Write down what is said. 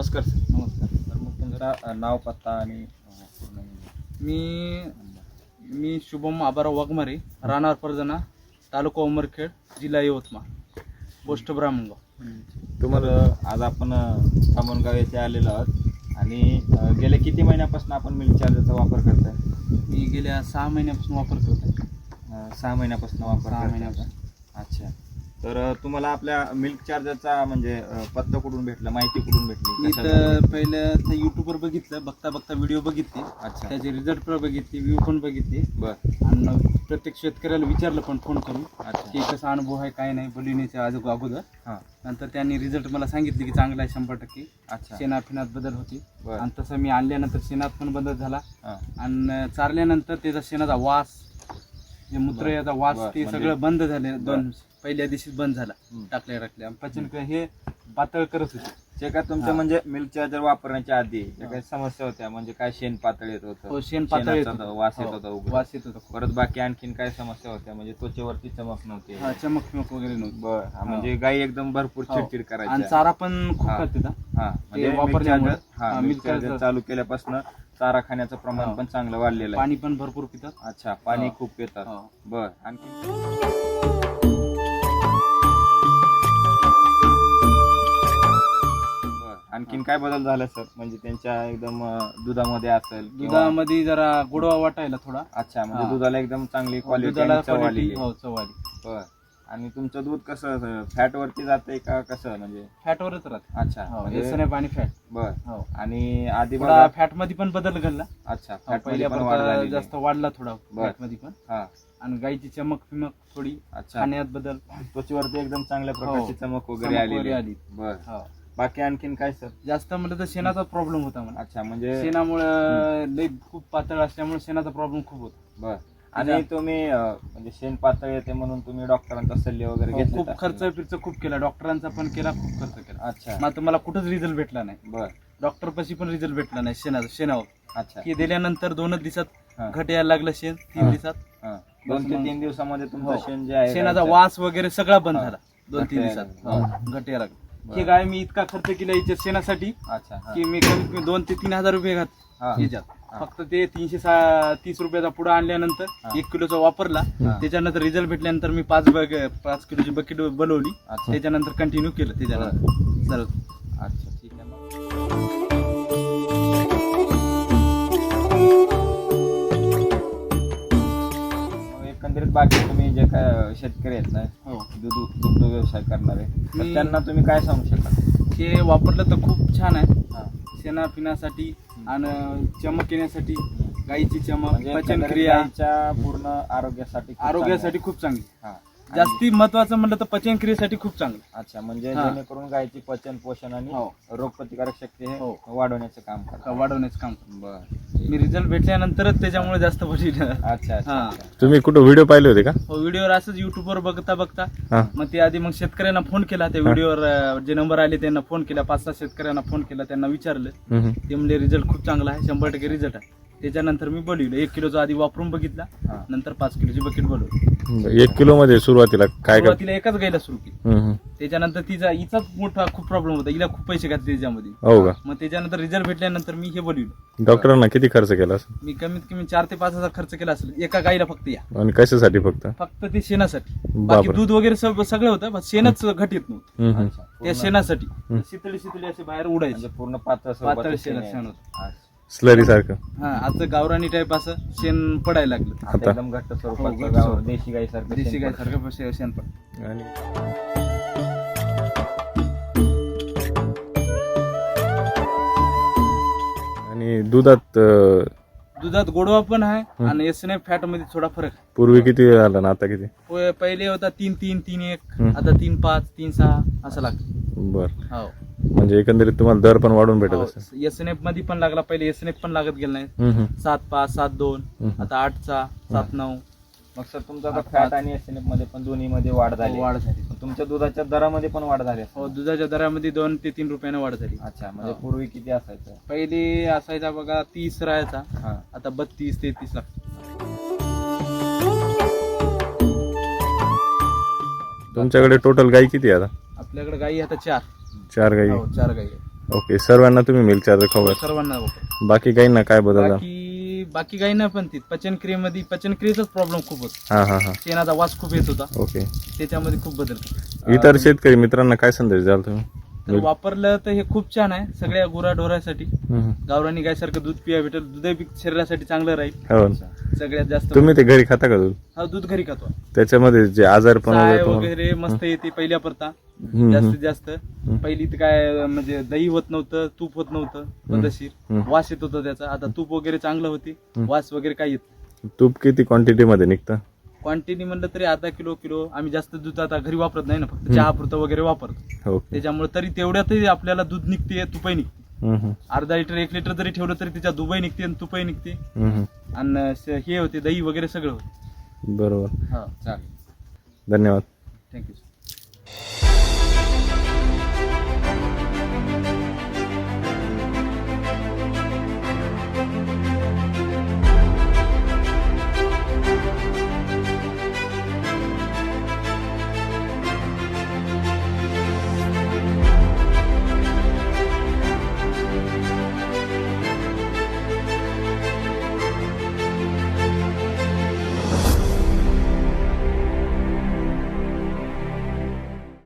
नमस्कार सर. नमस्कार. तर मग तुमचा नाव पत्ता आणि मी. मी शुभम आबाराव वाघमारे राहणार परजना तालुका उमरखेड जिल्हा यवतमाळ पोस्ट ब्राह्मणगाव. तुम्हाला आज आपण सामनगाव येथे आलेलो आहोत. आणि गेल्या किती महिन्यापासून आपण मिल्क चार्जरचा वापर करताय? मी गेल्या सहा महिन्यापासून वापर करत सहा महिन्यापासून वापर सहा. महिन्यापासून. अच्छा. तर तुम्हाला आपल्या मिल्क चार्जरचा म्हणजे पत्ता कुठून भेटला माहिती कुठून भेटली मी कशाला? तर पहिलं तर युट्यूबवर बघितलं बघता बघता व्हिडिओ बघितले. अच्छा. त्याचे रिझल्ट पण बघितले व्ह्यू पण बघितले. बर. आणि प्रत्येक शेतकऱ्याला विचारलं पण फोन करून अच्छा. की कसा अनुभव आहे काय नाही बोलिवण्याच्या अगो- अगोदर. हां. नंतर त्यांनी रिझल्ट मला सांगितले की चांगला आहे शंभर टक्के. अच्छा. शेणात फिनात बदल होते. बर. आणि तसं मी आणल्यानंतर शेणात पण बदल झाला. हां. आणि चारल्यानंतर त्याचा शेणाचा वास जे मूत्र. याचा वास बर. ते म्हणजे- सगळं बंद झाले. दोन पहिल्या दिवशीच बंद झाला. टाकल्या टाकल्या आणि पचन हे पातळ करत होते जे काय तुमचं हा. म्हणजे मिल्क चार्जर वापरण्याच्या आधी हा. काही समस्या होत्या म्हणजे काय शेण पातळ येत होतं हो शेण पातळ येत शेणाचा होतं. वास येत हो, होता उग्र. वास येत होता खूप. परत बाकी आणखीन काय समस्या होत्या म्हणजे त्वचेवरती चमक नव्हती हा चमक चमक वगैरे नव्हती बर हा, म्हणजे गाई एकदम भरपूर हो. चिडचिड आणि करायची चारा पण खूप हा. खाते. हा म्हणजे milk वापरल्यामुळे, charger- हा हा, मिल्क milk चार्जर charger. चालू केल्यापासून चारा खाण्याचं प्रमाण हा. पण चांगलं वाढलेलं आहे पाणी पण भरपूर पितात अच्छा पाणी हा. खूप पितात हो. बर आणखी आणखीन काय बदल झाला सर? म्हणजे त्यांच्या एकदम अं, दुधामध्ये असेल किंवा- दुधामध्ये जरा गोडवा वाटायला थोडा. अच्छा म्हणजे हा. दुधाला एकदम चांगली क्वालिटी दुधाला चव आलेली. क्वालिटी आहे. हो चव आली. बर. आणि तुमचं दूध कसं फॅट वरती जाते का कसं? म्हणजे फॅटवरच राहते. अच्छा हो म्हणजे एसएनएफ आणि फॅट बर. हो. आणि आधी थोडा बघा फॅटमध्ये पण बदल घडला. अच्छा हो, फॅटमध्ये पहिल्या पण वाढ प्रकार झालेली आहे. जास्त वाढला थोडा बर. फॅटमध्ये पण. हा. आणि गाईची चमक फिमक थोडी अच्छा. खाण्यात बदल. त्वचेवरती एकदम चांगल्या प्रकारची हो. चमक वगैरे चमक आलेली वगैरे आहे. आली. बर. हो. बाकी आणखीन काय सर? जास्त म्हणलं तर शेणाचा प्रॉब्लेम होता मला अच्छा म्हणजे शेणामुळे लई खूप पातळ असल्यामुळे शेणाचा प्रॉब्लेम खूप होता. बर. आणि तुम्ही अं, म्हणजे शेण पातळ येते म्हणून तुम्ही डॉक्टरांचा सल्ले वगैरे हो, घेतले खूप खर्च फिरच खूप केला. डॉक्टरांचा पण केला खूप खर्च केला. अच्छा. मात्र मला कुठंच रिझल्ट भेटला नाही. बर. डॉक्टर पशी पण रिझल्ट भेटला नाही शेणा शेणावर. अच्छा. की दिल्यानंतर दोनच दिवसात. घट यायला लागलं शेण तीन. दिवसात. हा. दोन ते तीन दिवसामध्ये तुमचं हो. शेण जे आहे शेणाचा वास वगैरे सगळा बंद हा. झाला. दोन तीन घट दिवसात. हो, घट यायला लागला. ही गाय मी इतका खर्च केला हिच्या शेणासाठी अच्छा हा. की मी कमीत कमी दोन ते तीन हजार रुपये घात हा. ह्याच्यात हा. फक्त ते तीनशे सा- तीस रुपयाचा पुढा आणल्यानंतर. एक किलोचा वापरला हा. त्याच्यानंतर रिझल्ट भेटल्यानंतर मी पाच बग पाच किलोची बकेट बनवली अच्छा त्याच्यानंतर कंटिन्यू केलं त्याच्यानंतर चल अच्छा एकंदरीत बाकी तुम्ही जे काय शेतकरी आहेत ना हो दूध दुग्ध व्यवसाय करणारे तर मी- त्यांना तुम्ही काय सांगू शकाल हे वापरलं तर खूप छान आहे हा. शेणा पिण्यासाठी आणि चमक येण्यासाठी गाईची चमक म्हणजे पचन एकंदरीत क्रिया गाईच्या पूर्ण आरोग्यासाठी खूप आरोग्यासाठी चांगलं खूप चांगली आहे. हा. जास्ती महत्वाचं म्हणलं तर पचन क्रियेसाठी खूप चांगलं अच्छा म्हणजे हा. जेणेकरून गायची पचन पोषण आणि हो. रोगप्रतिकारक शक्ती हे हो. वाढवण्याचं काम करतात वाढवण्याचं काम. बर मी रिझल्ट भेटल्यानंतरच त्याच्यामुळे जास्त बघितलं अच्छा अच्छा, हा. अच्छा तुम्ही कुठं व्हिडिओ पाहिले होते का हो व्हिडिओवर असंच युट्यूबवर बघता बघता हा मग ते आधी मग शेतकऱ्यांना फोन केला त्या व्हिडिओवर अं, जे नंबर आले त्यांना फोन केला पाच सहा शेतकऱ्यांना फोन केला त्यांना विचारलं हम्म. ते म्हणले रिझल्ट खूप चांगला आहे शंभर टक्के रिझल्ट आहे त्याच्यानंतर मी बोलवलं एक किलोचा आधी वापरून बघितला. नंतर पाच किलोची बकेट बोलवली एक किलो मध्ये सुरुवातीला काय कर सुरुवातीला एकाच गायला सुरू केली हम्म. त्याच्यानंतर तिचा हिचाच मोठा खूप प्रॉब्लेम होता हिला खूप पैसे घातले त्याच्यामध्ये हो का मग त्याच्यानंतर रिझल्ट भेटल्यानंतर मी हे बोलवलं डॉक्टरांना किती खर्च केला असेल? मी कमीत कमी चार ते पाच हजार खर्च केला असेल एका गाईला फक्त या आणि कशासाठी फक्त फक्त ते शेणासाठी बाकी बापरे. दूध वगैरे सग- सगळं होतं शेणच घट येत नव्हतं हम्म, हम्म. अच्छा. त्या शेणासाठी. शितळी शितळी असे बाहेर उडायचे म्हणजे पूर्ण पातळ पातळ शेण शेण होतं. स्लरी सारखं हा आता गावरानी टाईप असं शेण पडायला लागलं. आता? एकदम घट्ट हो, स्वरूपाचं घट्ट गाव- स्वरूप. देशी गाई सारखं देशी गाय सारखं शेण पड आणि आणि दुधात अं, दुधात गोडवा पण आहे आणि एस एन फॅटमध्ये थोडा फरक आहे. पूर्वी किती आला ना आता किती? प- पहिले होता तीन तीन तीन एक हम्म. आता तीन पाच तीन सहा असं लागतं. बर. हो. म्हणजे एकंदरीत तुम्हाला दर पण वाढून भेटत असेल. एस एन एफमध्ये पण लागला पहिले एस एन एफ पण लागत गेला नाही. हम्म, हम्म. सात पाच सात दोन हम्म. आता आठचा सात नऊ. मग सर तुमचं आता फॅट आणि एसएनएफमध्ये पण दोन्ही मध्ये वाढ झाली. वाढ झाली. तुमच्या दुधाच्या दरामध्ये पण वाढ झाली असेल. हो दुधाच्या दरामध्ये दोन ते तीन रुपयाने वाढ झाली. अच्छा म्हणजे हो. पूर्वी किती असायचं? पहिले असायचा बघा तीस राहायचा. हा. आता बत्तीस तेहतीस लागतो तुमच्याकडे टोटल गाई किती आहे आता? आपल्याकडे गाई आता चार. चार गाई. हो चार गाई. ओके सर्वांना तुम्ही मिल्क चार्जर खबर सर्वांना बाकी काही ना काय बदल बाकी बाकी काही नाही पण ती पचन क्रियेमध्ये पचन क्रियेचाच प्रॉब्लेम खूप होता. हा हा हा. शेणाचा वास खूप येत होता. ओके. त्याच्यामध्ये खूप बदल इतर शेतकरी मित्रांना काय संदेश द्याल तुम्ही? तर वापरलं तर हे खूप छान आहे. सगळ्या गुराढोरासाठी हम्म. गावरानी गायसारखं दूध पिया भेटेल. दूध बी शरीरासाठी चांगलं राहील. हो. सगळ्यात जास्त तुम्ही ते घरी खाता का दूध? हा दूध घरी खातो. त्याच्यामध्ये जे आजारपण चाय वगैरे वगैरे मस्त येते पहिल्या परता. हम्म, जास्तीत जास्त. पहिली तर काय म्हणजे दही होत नव्हतं तूप होत नव्हतं पद्धतशीर हम्म. वास येत होता त्याचा. आता तूप वगैरे चांगलं होती वास वगैरे काही येत. तूप किती क्वांटिटी मध्ये निघतं? क्वांटिटी म्हणलं तरी अर्धा किलो किलो. आम्ही जास्त दूध आता घरी वापरत नाही ना फक्त चहा पुरतं वगैरे वापरतो. ओके. त्याच्यामुळे तरी तेवढ्यातही आपल्याला दूध निघते तुपही निघते. हम्म, हम्म, अर्धा लिटर एक लिटर जरी ठेवलं तरी त्याच्यात दुबई निघते आणि तुपही निघते. हम्म, हम्म. आणि स- हे होते दही वगैरे सगळं होते. बरोबर. हा चालेल. धन्यवाद. थँक्यू